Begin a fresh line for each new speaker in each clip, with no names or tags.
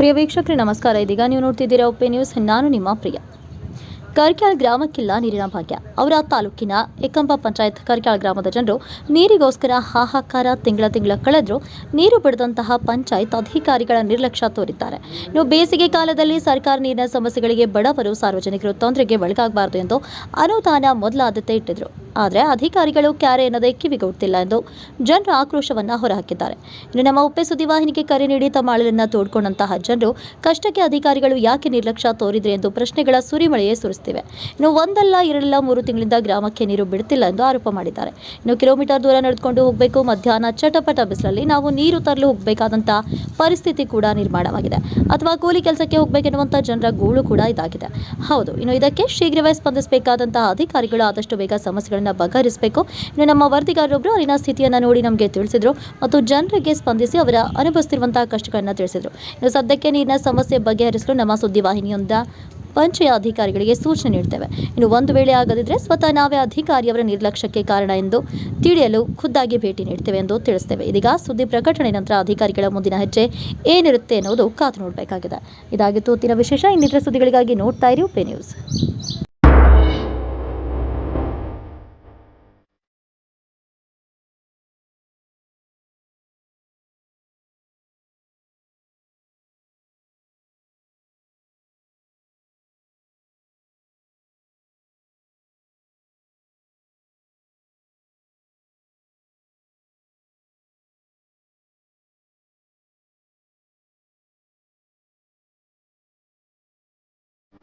ಪ್ರಿಯ ವೀಕ್ಷಕರೇ, ನಮಸ್ಕಾರ. ಇದೀಗ ನೀವು ನೋಡ್ತಿದ್ದೀರಾ ಒಪ್ಪೆ ನ್ಯೂಸ್. ನಾನು ನಿಮ್ಮ ಪ್ರಿಯ. ಕರ್ಕ್ಯಾಳ್ ಗ್ರಾಮಕ್ಕಿಲ್ಲ ನೀರಿನ ಭಾಗ್ಯ. ಅವರ ತಾಲೂಕಿನ ಏಕಂಬ ಪಂಚಾಯತ್ ಕರ್ಕ್ಯಾಳ್ ಗ್ರಾಮದ ಜನರು ನೀರಿಗೋಸ್ಕರ ಹಾಹಾಕಾರ ತಿಂಗಳ ತಿಂಗಳ ಕಳೆದ್ರು ನೀರು ಬಿಡದಂತಹ ಪಂಚಾಯತ್ ಅಧಿಕಾರಿಗಳ ನಿರ್ಲಕ್ಷ್ಯ ತೋರಿದ್ದಾರೆ. ಇನ್ನು ಬೇಸಿಗೆ ಕಾಲದಲ್ಲಿ ಸರ್ಕಾರ ನೀರಿನ ಸಮಸ್ಯೆಗಳಿಗೆ ಬಡವರು ಸಾರ್ವಜನಿಕರು ತೊಂದರೆಗೆ ಒಳಗಾಗಬಾರದು ಎಂದು ಅನುದಾನ ಮೊದಲ ಆದ್ಯತೆ ಇಟ್ಟಿದ್ರು. ಆದರೆ ಅಧಿಕಾರಿಗಳು ಕ್ಯಾರೆ ಎನ್ನದೇ ಕಿವಿಗೊಡ್ತಿಲ್ಲ ಎಂದು ಜನರು ಆಕ್ರೋಶವನ್ನು ಹೊರಹಾಕಿದ್ದಾರೆ. ಇನ್ನು ನಮ್ಮ ಉಪ್ಪೆ ಸುದ್ದಿವಾಹಿನಿಗೆ ಕರೆ ನೀಡಿ ತಮ್ಮ ಅಳಲನ್ನ ತೋಡ್ಕೊಂಡಂತಹ ಜನರು, ಕಷ್ಟಕ್ಕೆ ಅಧಿಕಾರಿಗಳು ಯಾಕೆ ನಿರ್ಲಕ್ಷ್ಯ ತೋರಿದ್ರೆ ಎಂದು ಪ್ರಶ್ನೆಗಳ ಸುರಿಮಳೆಯೇ ಸುರಿಸ್ತಿವೆ. ಇನ್ನು ಒಂದಲ್ಲ, ಎರಡಲ್ಲ, ಮೂರು ತಿಂಗಳಿಂದ ಗ್ರಾಮಕ್ಕೆ ನೀರು ಬಿಡ್ತಿಲ್ಲ ಎಂದು ಆರೋಪ ಮಾಡಿದ್ದಾರೆ. ಇನ್ನು ಕಿಲೋಮೀಟರ್ ದೂರ ನಡೆದುಕೊಂಡು ಹೋಗಬೇಕು, ಮಧ್ಯಾಹ್ನ ಚಟಪಟ ಬಿಸಿಲಲ್ಲಿ ನಾವು ನೀರು ತರಲು ಹೋಗಬೇಕಾದಂತಹ ಪರಿಸ್ಥಿತಿ ಕೂಡ ನಿರ್ಮಾಣವಾಗಿದೆ. ಅಥವಾ ಕೂಲಿ ಕೆಲಸಕ್ಕೆ ಹೋಗಬೇಕೆನ್ನುವಂತ ಜನರ ಗೋಳು ಕೂಡ ಇದಾಗಿದೆ. ಹೌದು, ಇನ್ನು ಇದಕ್ಕೆ ಶೀಘ್ರವೇ ಸ್ಪಂದಿಸಬೇಕಾದಂತಹ ಅಧಿಕಾರಿಗಳು ಆದಷ್ಟು ಬೇಗ ಸಮಸ್ಯೆಗಳನ್ನ ಬಗೆಹರಿಸಬೇಕು. ಇನ್ನು ನಮ್ಮ ವರದಿಗಾರರೊಬ್ಬರು ಅಲ್ಲಿನ ಸ್ಥಿತಿಯನ್ನು ನೋಡಿ ನಮಗೆ ತಿಳಿಸಿದ್ರು ಮತ್ತು ಜನರಿಗೆ ಸ್ಪಂದಿಸಿ ಅವರ ಅನುಭವಿಸುತ್ತಿರುವಂತಹ ಕಷ್ಟಗಳನ್ನು ತಿಳಿಸಿದ್ರು. ಇನ್ನು ಸದ್ಯಕ್ಕೆ ನೀರಿನ ಸಮಸ್ಯೆ ಬಗೆಹರಿಸಲು ನಮ್ಮ ಸುದ್ದಿವಾಹಿನಿಯಿಂದ ಪಂಚಾಯ ಅಧಿಕಾರಿಗಳಿಗೆ ಸೂಚನೆ ನೀಡ್ತೇವೆ. ಇನ್ನು ಒಂದು ವೇಳೆ ಆಗದಿದ್ರೆ ಸ್ವತಃ ನಾವೇ ಅಧಿಕಾರಿಯವರ ನಿರ್ಲಕ್ಷ್ಯಕ್ಕೆ ಕಾರಣ ಎಂದು ತಿಳಿಯಲು ಖುದ್ದಾಗಿ ಭೇಟಿ ನೀಡ್ತೇವೆ ಎಂದು ತಿಳಿಸ್ತೇವೆ. ಇದೀಗ ಸುದ್ದಿ ಪ್ರಕಟಣೆ ನಂತರ ಅಧಿಕಾರಿಗಳ ಮುಂದಿನ ಹೆಜ್ಜೆ ಏನಿರುತ್ತೆ ಎನ್ನುವುದು ಕಾತು ನೋಡಬೇಕಾಗಿದೆ. ಇದಾಗಿತ್ತು ಹೊತ್ತಿನ ವಿಶೇಷ ಇನ್ನಿತರ ಸುದ್ದಿಗಳಿಗಾಗಿ ನೋಡ್ತಾ ಇರಿ ಉಪೆ ನ್ಯೂಸ್.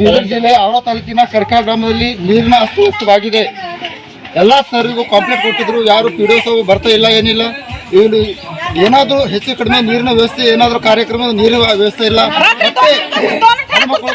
ಬೀದರ್ ಜಿಲ್ಲೆ ಆವಳ ತಾಲೂಕಿನ ಕರ್ಕಾ ಗ್ರಾಮದಲ್ಲಿ ನೀರಿನ ಅಸ್ತವ್ಯಸ್ತವಾಗಿದೆ ಎಲ್ಲ ಸರ್ಗೂ ಕಾಂಪ್ಲೇಂಟ್ ಕೊಟ್ಟಿದ್ರು ಯಾರು ಪಿ ಡಿ ಒ ಬರ್ತಾ ಇಲ್ಲ ಏನಿಲ್ಲ. ಇಲ್ಲಿ ಏನಾದರೂ ಹೆಚ್ಚು ಕಡಿಮೆ ನೀರಿನ ವ್ಯವಸ್ಥೆ ಏನಾದರೂ ಕಾರ್ಯಕ್ರಮ ನೀರಿನ ವ್ಯವಸ್ಥೆ ಇಲ್ಲ. ಮತ್ತೆ ಹೆಣ್ಮಕ್ಳು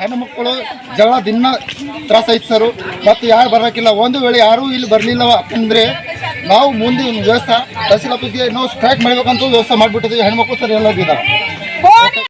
ಹೆಣ್ಮಕ್ಳು ಜಗಳ ದಿನ ತ್ರಾಸ ಸರ್ ಮತ್ತೆ ಯಾರು ಬರೋಕ್ಕಿಲ್ಲ ಒಂದು ವೇಳೆ ಯಾರೂ ಇಲ್ಲಿ ಬರಲಿಲ್ಲ ಅಂದರೆ ನಾವು ಮುಂದೆ ವ್ಯವಸ್ಥೆ ತಹಸೀಲ್ ಆಫೀಸ್ಗೆ ನಾವು ಸ್ಟ್ರೈಕ್ ಮಾಡ್ಬೇಕಂತ ವ್ಯವಸ್ಥೆ ಮಾಡಿಬಿಟ್ಟಿದ್ವಿ ಹೆಣ್ಮಕ್ಳು ಸರ್ ಎಲ್ಲ